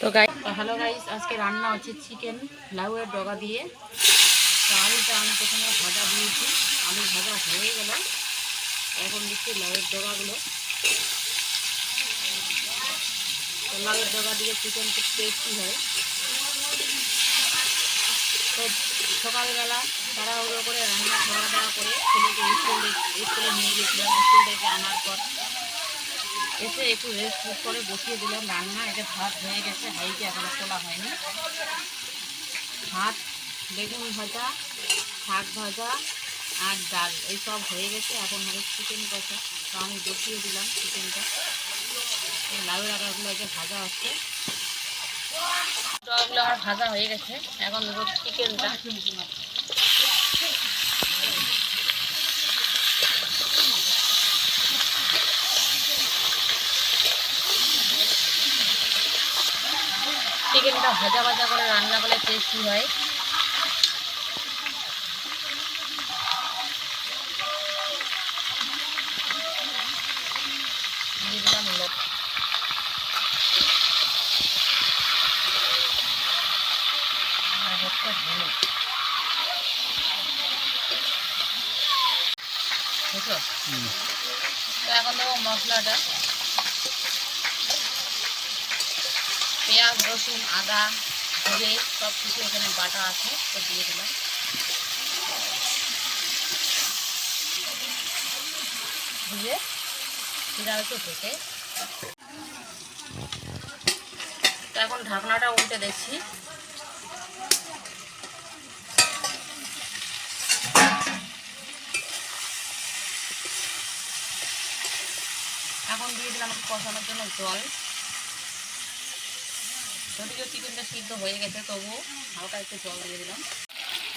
তো গাই hello guys আজকে রান্না হচ্ছে চিকেন লাউয়ের ডগা দিয়ে। তো আলুটা আমি প্রথমে ভাজা দিয়েছি। আলু ভাজা হয়ে গেল। এখন দিচ্ছি লাউয়ের ডগাগুলো। তো লাউয়ের ডগা দিয়ে চিকেন খুব টেস্টি হয়। তো সকালবেলা তাড়াহুড়ো করে রান্না খাওয়া দাওয়া করে ছেলেকে স্কুল, স্কুলে নিয়ে গেছিলাম স্কুল থেকে আনার পর এসে একটু রেস্ট করে বসিয়ে দিলাম রান্না। এটা ভাত হয়ে গেছে হাইতে এখনও তোলা হয়নি। ভাত, বেগুন ভাজা, শাক ভাজা আর ডাল, এই সব হয়ে গেছে। এখন হবে চিকেন কষা। তো আমি বসিয়ে দিলাম চিকেনটা লাউ রাখাগুলো যে ভাজা হচ্ছে। ভাজা হয়ে গেছে। এখন চিকেনটা চিকেনটা ভাজা ভাজা করে রান্না করলে টেস্টি হয়। তো এখন দেবো মশলাটা। পেঁয়াজ, রসুন, আদা, জিরে সব কিছু এখানে বাটা আছে, তো দিয়ে দিলাম। দিয়ে জিরা একটু ঢেকে। এখন ঢাকনাটা উল্টে দেখছি এখন দিয়ে দিলাম কষানোর জন্য জল। যদিও চিকেনটা সিদ্ধ হয়ে গেছে, তবুও হালকা একটু জল দিয়ে দিলাম।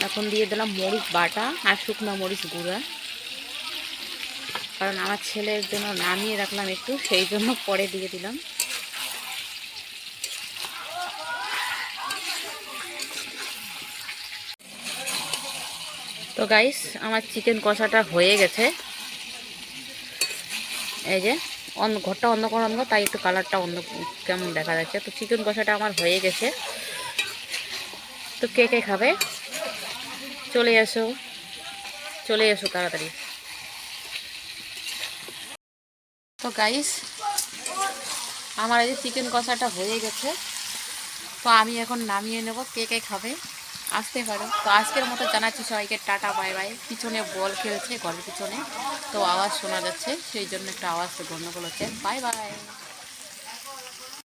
এখন দিয়ে দিলাম মরিচ বাটা আর শুকনো মরিচ গুঁড়া। কারণ আমার ছেলের জন্য নামিয়ে রাখলাম একটু, সেই জন্য পরে দিয়ে দিলাম। তো গাইস আমার চিকেন কষাটা হয়ে গেছে। এই যে অন্য ঘরটা অন্ধকার অন্ধকার তাই একটু কালারটা অন্য কেমন দেখা যাচ্ছে। তো চিকেন কষাটা আমার হয়ে গেছে। তো কে কে খাবে? চলে এসো। চলে এসো তাড়াতাড়ি। তো গাইস আমার এই যে চিকেন কষাটা হয়ে গেছে। তো আমি এখন নামিয়ে নেব, কে কে খাবে? আসতে পারো। তো আজকের মতো জানাচ্ছি সবাইকে টাটা, বাই বাই। পিছনে বল খেলছে, ঘরের পিছনে। তো আওয়াজ শোনা যাচ্ছে, সেই জন্য একটা আওয়াজ গন্ডগোল হচ্ছে। Bye bye.